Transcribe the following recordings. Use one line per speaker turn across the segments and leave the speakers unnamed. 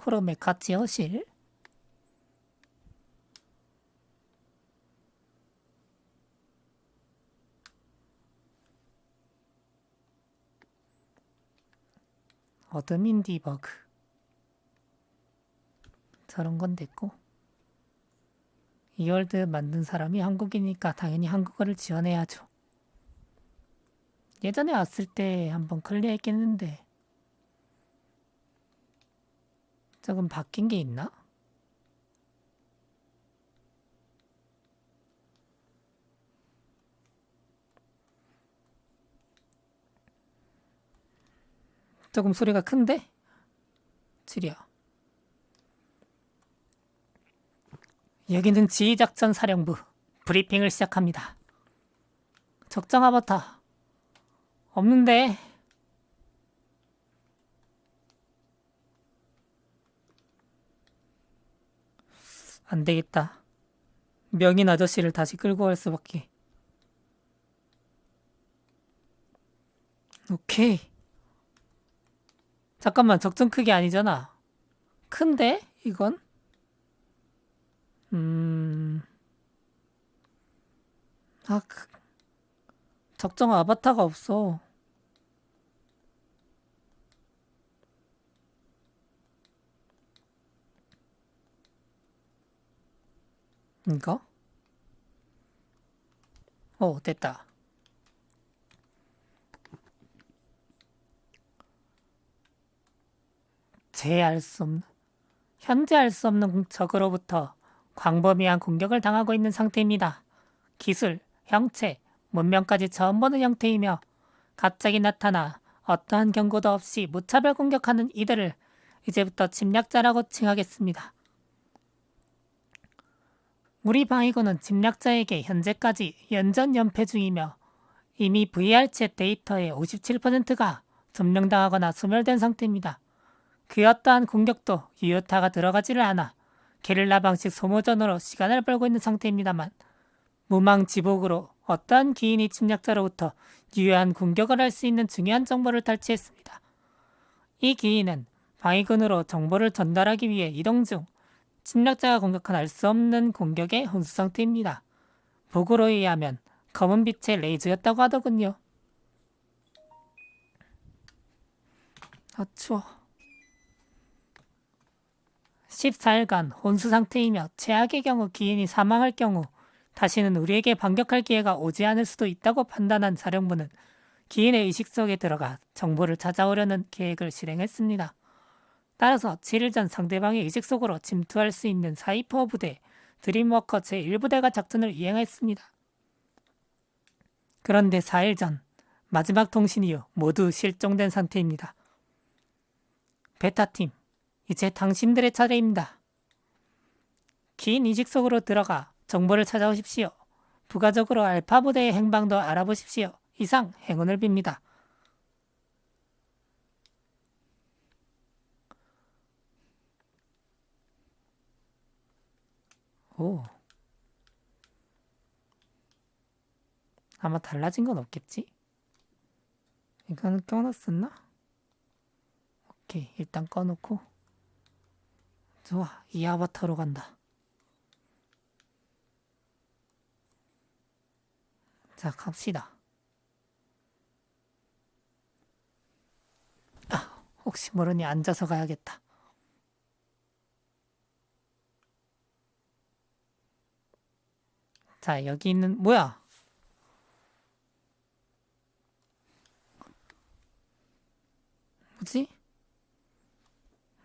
흐름에 같이 허실. 어드민 디버그. 저런 건 됐고. 이월드 만든 사람이 한국이니까 당연히 한국어를 지원해야죠. 예전에 왔을 때 한번 클리어했겠는데 조금 바뀐 게 있나? 조금 소리가 큰데? 지리야. 여기는 지휘작전 사령부 브리핑을 시작합니다. 적정 아바타 없는데 안 되겠다. 명인 아저씨를 다시 끌고 갈 수밖에. 오케이. 잠깐만 적정 크기 아니잖아. 큰데 이건? 음. 아, 그- 적정 아바타가 없어. 이거? 어, 됐다. 제알 수 없는, 현재 알수 없는 적으로부터 광범위한 공격을 당하고 있는 상태입니다. 기술, 형체, 문명까지 보는 형태이며 갑자기 나타나 어떠한 경고도 없이 무차별 공격하는 이들을 이제부터 침략자라고 칭하겠습니다. 우리 방위군은 침략자에게 현재까지 연전 연패 중이며 이미 VR챗 데이터의 57%가 점령당하거나 소멸된 상태입니다. 그 어떠한 공격도 유효타가 들어가지를 않아 게릴라 방식 소모전으로 시간을 벌고 있는 상태입니다만 무망 지복으로 어떠한 기인이 침략자로부터 유효한 공격을 할 수 있는 중요한 정보를 탈취했습니다. 이 기인은 방위군으로 정보를 전달하기 위해 이동 중 침략자가 공격한 알 수 없는 공격의 혼수 상태입니다. 보고로 의하면 검은 빛의 레이저였다고 하더군요. 아 추워. 14일간 혼수 상태이며 최악의 경우 기인이 사망할 경우 다시는 우리에게 반격할 기회가 오지 않을 수도 있다고 판단한 사령부는 기인의 의식 속에 들어가 정보를 찾아오려는 계획을 실행했습니다. 따라서 7일 전 상대방의 의식 속으로 침투할 수 있는 사이퍼 부대 드림워커 제1부대가 작전을 이행했습니다. 그런데 4일 전 마지막 통신 이후 모두 실종된 상태입니다. 베타팀, 이제 당신들의 차례입니다. 긴 이식 속으로 들어가 정보를 찾아오십시오. 부가적으로 알파 부대의 행방도 알아보십시오. 이상 행운을 빕니다. 오. 아마 달라진 건 없겠지? 이거는 꺼놨었나? 오케이, 일단 꺼놓고. 좋아, 이 아바타로 간다. 자, 갑시다. 아, 혹시 모르니 앉아서 가야겠다. 자, 여기 있는, 뭐야? 뭐지?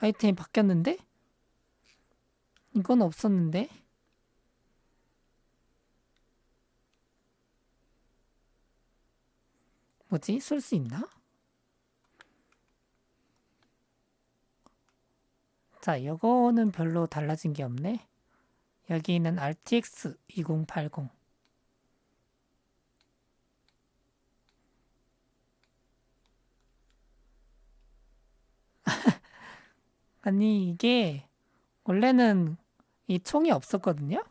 아이템이 바뀌었는데? 이건 없었는데? 뭐지? 쓸 수 있나? 자, 요거는 별로 달라진 게 없네. 여기는 RTX 2080. 아니, 이게 원래는 이 총이 없었거든요?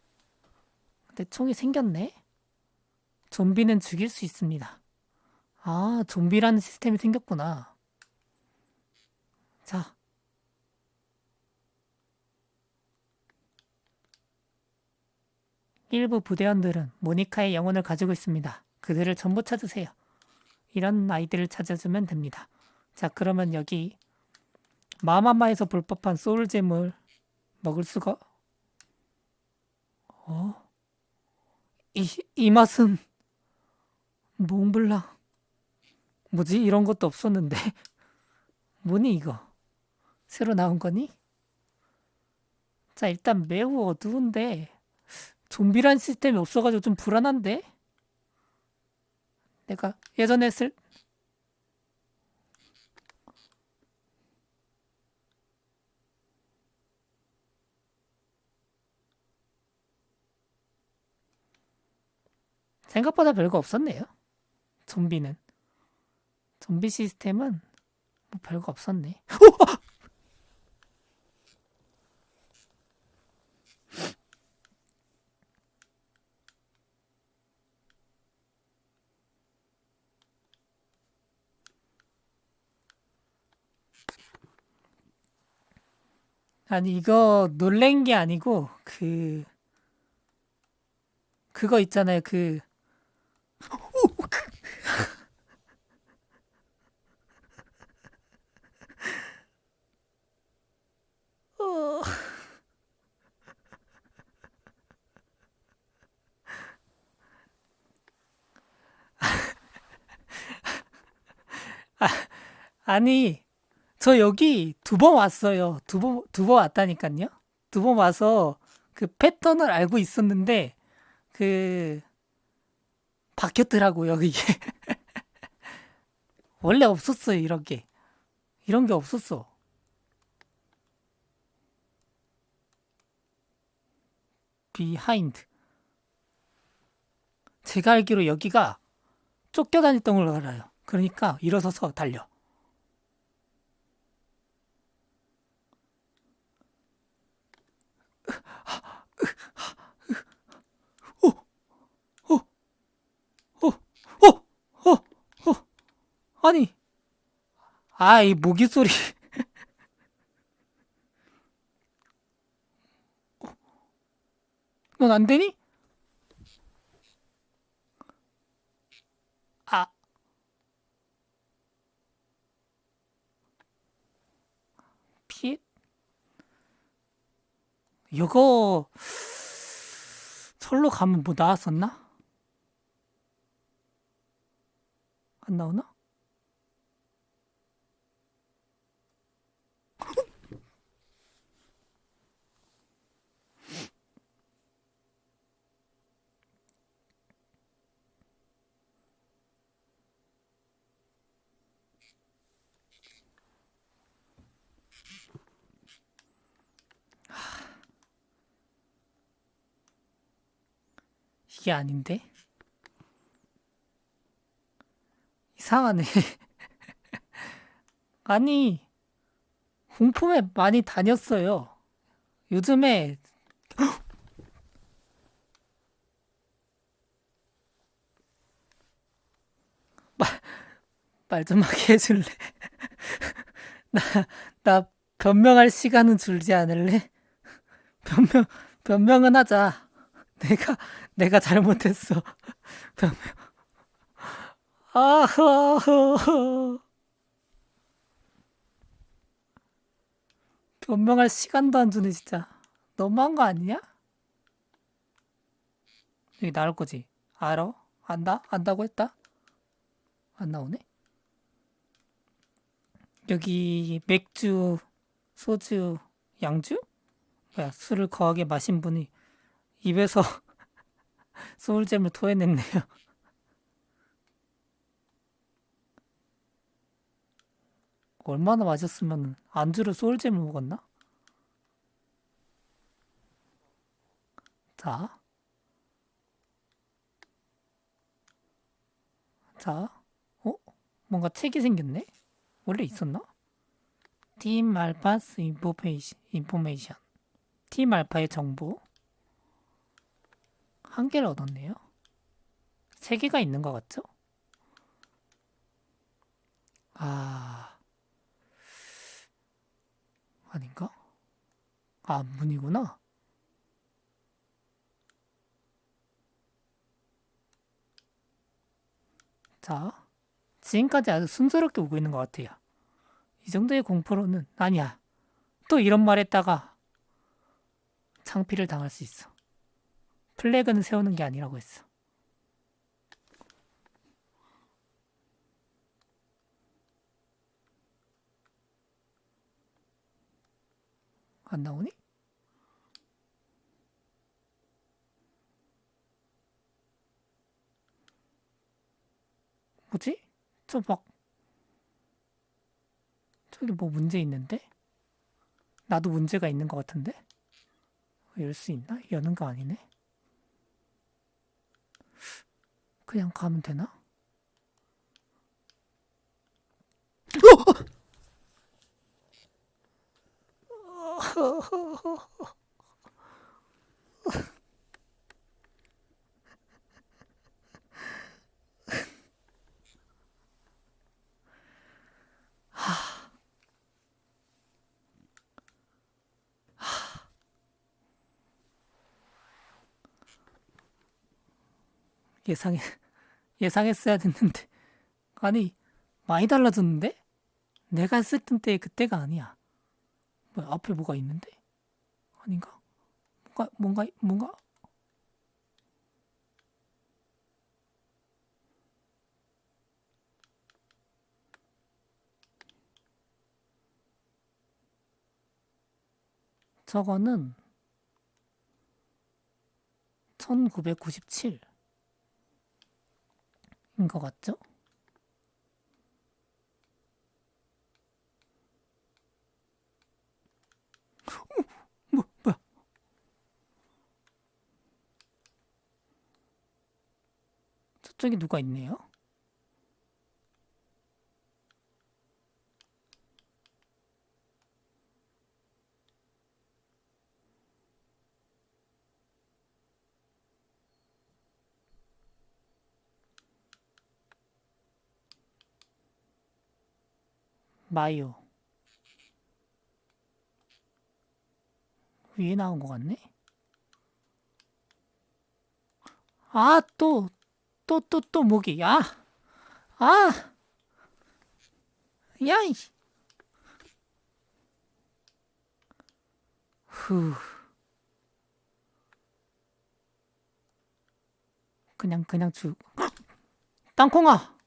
근데 총이 생겼네? 좀비는 죽일 수 있습니다. 아, 좀비라는 시스템이 생겼구나. 자. 일부 부대원들은 모니카의 영혼을 가지고 있습니다. 그들을 전부 찾으세요. 이런 아이들을 찾아주면 됩니다. 자, 그러면 여기 마마마에서 볼 법한 소울잼을 먹을 수가 어? 이, 이 맛은 몽블랑 뭐지? 이런 것도 없었는데 뭐니 이거? 새로 나온 거니? 자, 일단 매우 어두운데 좀비란 시스템이 없어가지고 좀 불안한데? 내가 예전에 쓸 생각보다 별거 없었네요. 좀비는. 좀비 시스템은 뭐 별거 없었네. 아니 이거 놀란 게 아니고 그 그거 있잖아요 그 어. 아, 아니 저 여기 두 번 왔어요. 두 번, 두 번 왔다니까요. 두 번 와서 그 패턴을 알고 있었는데, 그, 바뀌었더라고요, 이게. 원래 없었어요, 이런 게. 이런 게 없었어. 비하인드. 제가 알기로 여기가 쫓겨다녔던 걸로 알아요. 그러니까 일어서서 달려. 아니, 아, 이 모기 소리. 넌 안 되니? 아. 피, 이거, 절로 가면 뭐 나왔었나? 안 나오나? 이게 아닌데? 이상하네. 아니, 공품에 많이 다녔어요. 요즘에 말좀 하게 해줄래? 나, 나 변명할 시간은 줄지 않을래? 변명, 변명은 하자. 내가, 내가 잘못했어. 아, 변명할 시간도 안 주네, 진짜. 너무한 거 아니냐? 여기 나올 거지. 알아? 안다? 안다고 했다? 안 나오네? 여기 맥주, 소주, 양주? 뭐야, 술을 거하게 마신 분이 입에서 소울잼을 토해냈네요. 얼마나 마셨으면 안주로 소울잼을 먹었나? 자. 자. 어? 뭔가 책이 생겼네? 원래 있었나? 팀 인포메이션. 인포메이션. 팀 알파의 정보. 한 개를 얻었네요. 세 개가 있는 것 같죠? 아, 아닌가? 아, 문이구나. 자, 지금까지 아주 순조롭게 오고 있는 것 같아요. 이 정도의 공포로는 아니야. 또 이런 말 했다가 창피를 당할 수 있어. 플래그는 세우는 게 아니라고 했어. 안 나오니? 뭐지? 저 막, 저기 뭐 문제 있는데? 나도 문제가 있는 것 같은데? 열 수 있나? 여는 거 아니네? 그냥 가면 되나? 예상해 예상했어야 됐는데. 아니 많이 달라졌는데? 내가 했을 때 그때가 아니야. 뭐 앞에 뭐가 있는데? 아닌가? 뭔가 뭔가 뭔가? 저거는 1997인 것 같죠? 어, 뭐, 뭐야? 저쪽에 누가 있네요? 마요. 위에 나온 것 같네? 아, 또, 또, 또, 또, 모기. 야! 아! 야, 이. 후. 그냥, 그냥 주. 땅콩아!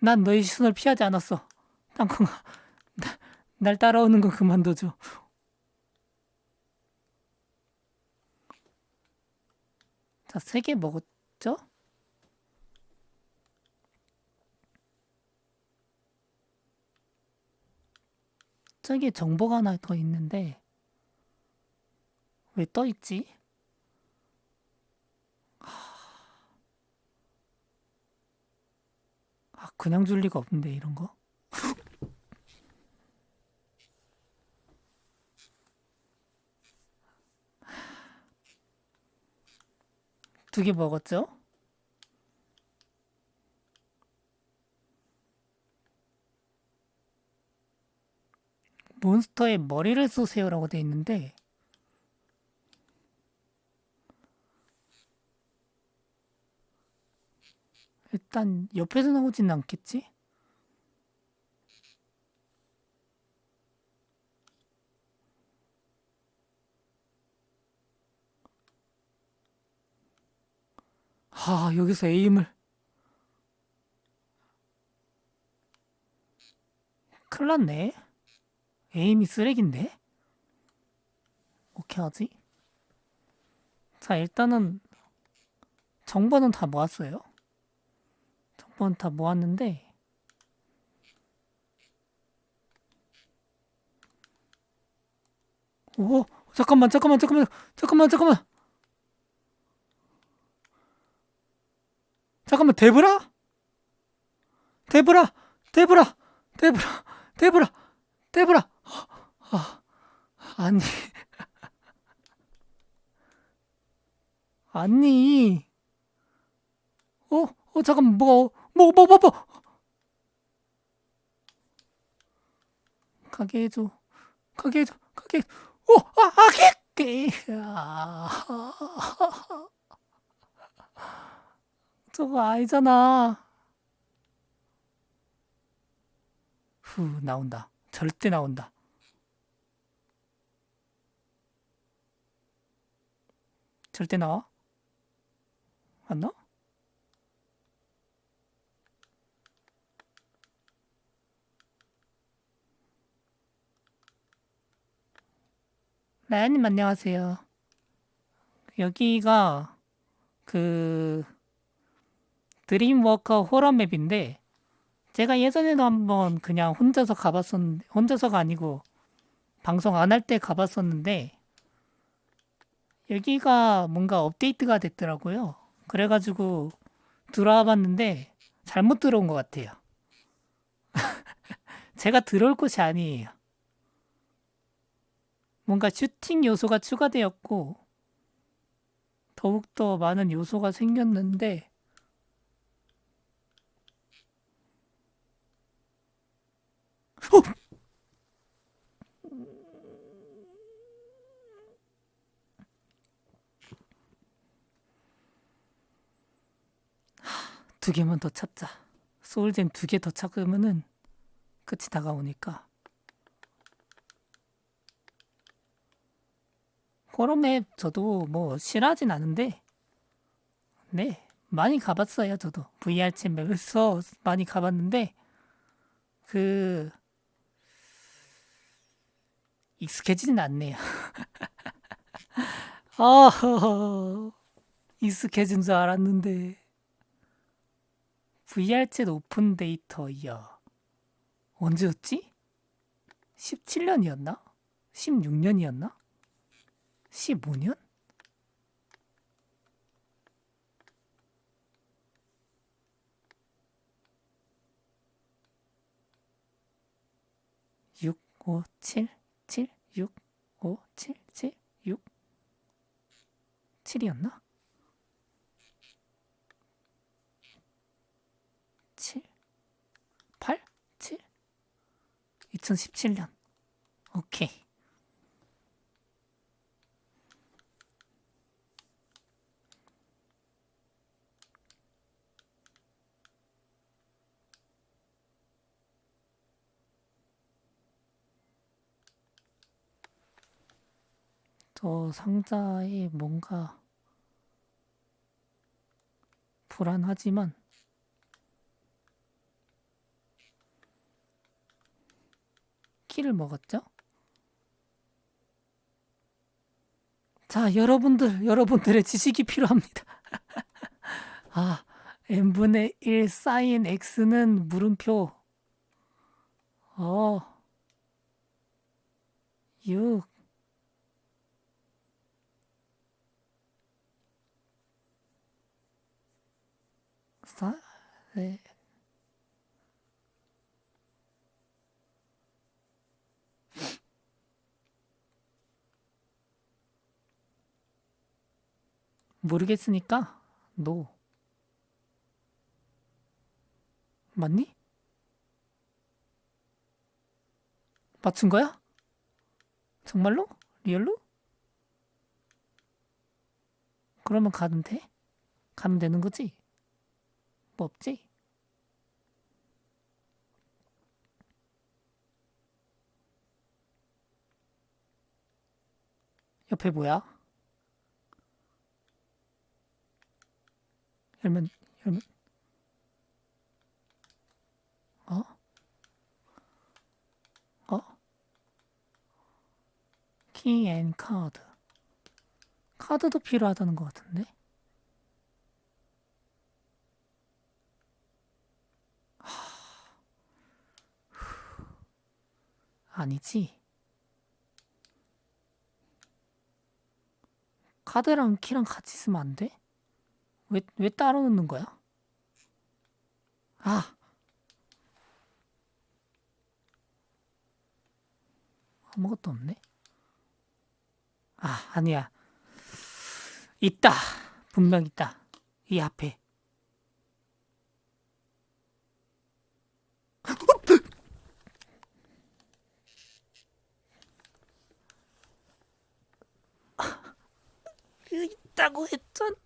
난 너의 시선을 피하지 않았어. 땅콩아, 나, 날 따라오는 거 그만둬줘. 자, 세 개 먹었죠? 저기 정보가 하나 더 있는데 왜 떠 있지? 아, 그냥 줄 리가 없는데 이런 거. 두 개 먹었죠? 몬스터의 머리를 쏘세요라고 돼 있는데 일단 옆에서 나오진 않겠지? 아, 여기서 에임을. 큰일 났네. 에임이 쓰레기인데? 어떻게 하지? 자, 일단은 정보는 다 모았어요. 정보는 다 모았는데 오, 잠깐만, 잠깐만, 잠깐만, 잠깐만, 잠깐만. 잠깐만 데브라? 데브라 데브라 데브라 데브라 데브라 아, 아니 아니 어? 어 잠깐 뭐가 뭐뭐 뭐 뭐 가게 해줘 가게 해줘 가게 오! 아! 아기! 아, 저거 아니잖아. 후, 나온다. 절대 나온다. 절대 나와? 안 나와? 라야님 안녕하세요. 여기가 그 드림워커 호러 맵인데 제가 예전에도 한번 그냥 혼자서 가봤었는데 혼자서가 아니고 방송 안 할 때 가봤었는데 여기가 뭔가 업데이트가 됐더라고요. 그래가지고 들어와 봤는데 잘못 들어온 것 같아요. 제가 들어올 곳이 아니에요. 뭔가 슈팅 요소가 추가되었고 더욱더 많은 요소가 생겼는데 어! 두 개만 더 찾자. 소울잼 두 개 더 찾으면은 끝이 다가오니까. 호러맵 저도 뭐 싫어하진 않은데 네 많이 가봤어요 저도 VR챗 맵에서 많이 가봤는데 그 익숙해지진 않네요. 아 익숙해진 줄 알았는데 VR챗 오픈 데이터야 언제였지? 17년이었나? 16년이었나? 15년? 육, 오, 칠, 칠, 육, 오, 칠, 칠, 육, 칠이었나? 칠, 팔, 칠, 2017년. 오케이. 저 상자에 뭔가 불안하지만 키를 먹었죠? 자, 여러분들, 여러분들의 지식이 필요합니다. 아, n분의 1 사인 x는 물음표. 어, 6. 사, 네. 모르겠으니까 노. 맞니? 맞춘 거야? 정말로? 리얼로? 그러면 가면 돼? 가면 되는 거지? 뭐 없지? 옆에 뭐야? 열면 열면 어? 어? 키앤 카드 카드도 필요하다는 것 같은데? 아니지. 카드랑 키랑 같이 쓰면 안 돼? 왜, 왜 따로 넣는 거야? 아. 아무것도 없네. 아, 아니야. 있다. 분명 있다. 이 앞에. 있다고 했잖아.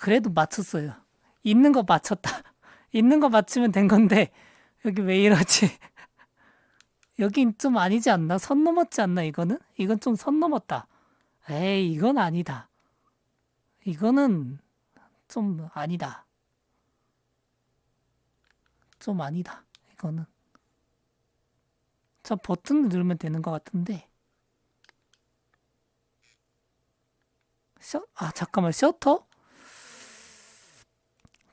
그래도 맞췄어요. 있는 거 맞췄다. 있는 거 맞추면 된 건데 여기 왜 이러지? 여긴 좀 아니지 않나? 선 넘었지 않나 이거는? 이건 좀 선 넘었다. 에이 이건 아니다. 이거는 좀 아니다. 좀 아니다. 이거는. 저 버튼을 누르면 되는 것 같은데. 셔, 아, 잠깐만, 셔터?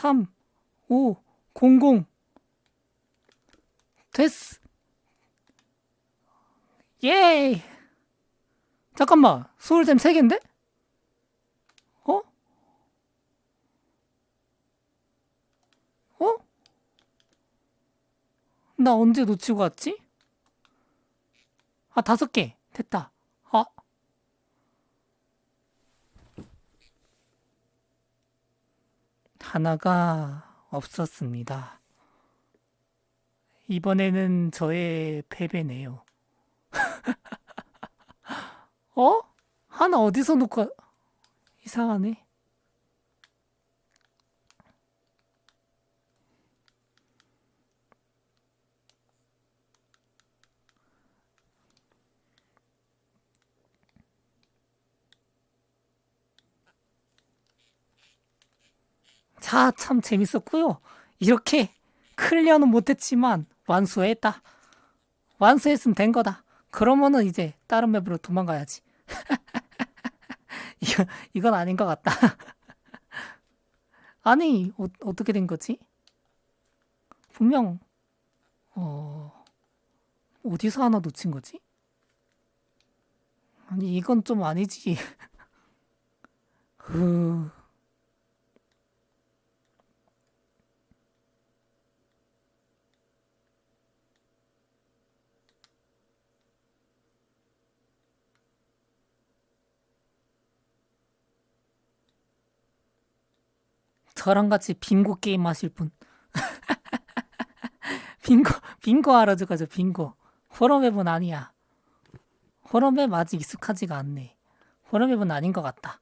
3 5 00 됐어 예이 잠깐만 스물잼 3개인데? 어? 어? 나 언제 놓치고 왔지? 아, 다섯 개. 됐다. 아. 하나가 없었습니다. 이번에는 저의 패배네요. 어? 하나 어디서 놓고, 와- 이상하네. 자, 참 재밌었고요. 이렇게 클리어는 못했지만 완수했다. 완수했으면 된 거다. 그러면은 이제 다른 맵으로 도망가야지. 이거, 이건 아닌 것 같다. 아니, 어, 어떻게 된 거지? 분명, 어, 어디서 하나 놓친 거지? 아니, 이건 좀 아니지. 흐. 저랑 같이 빙고 게임 하실 분. 빙고, 빙고 하러 들어가죠, 빙고. 호러맵은 아니야. 호러맵 아직 익숙하지가 않네. 호러맵은 아닌 것 같다.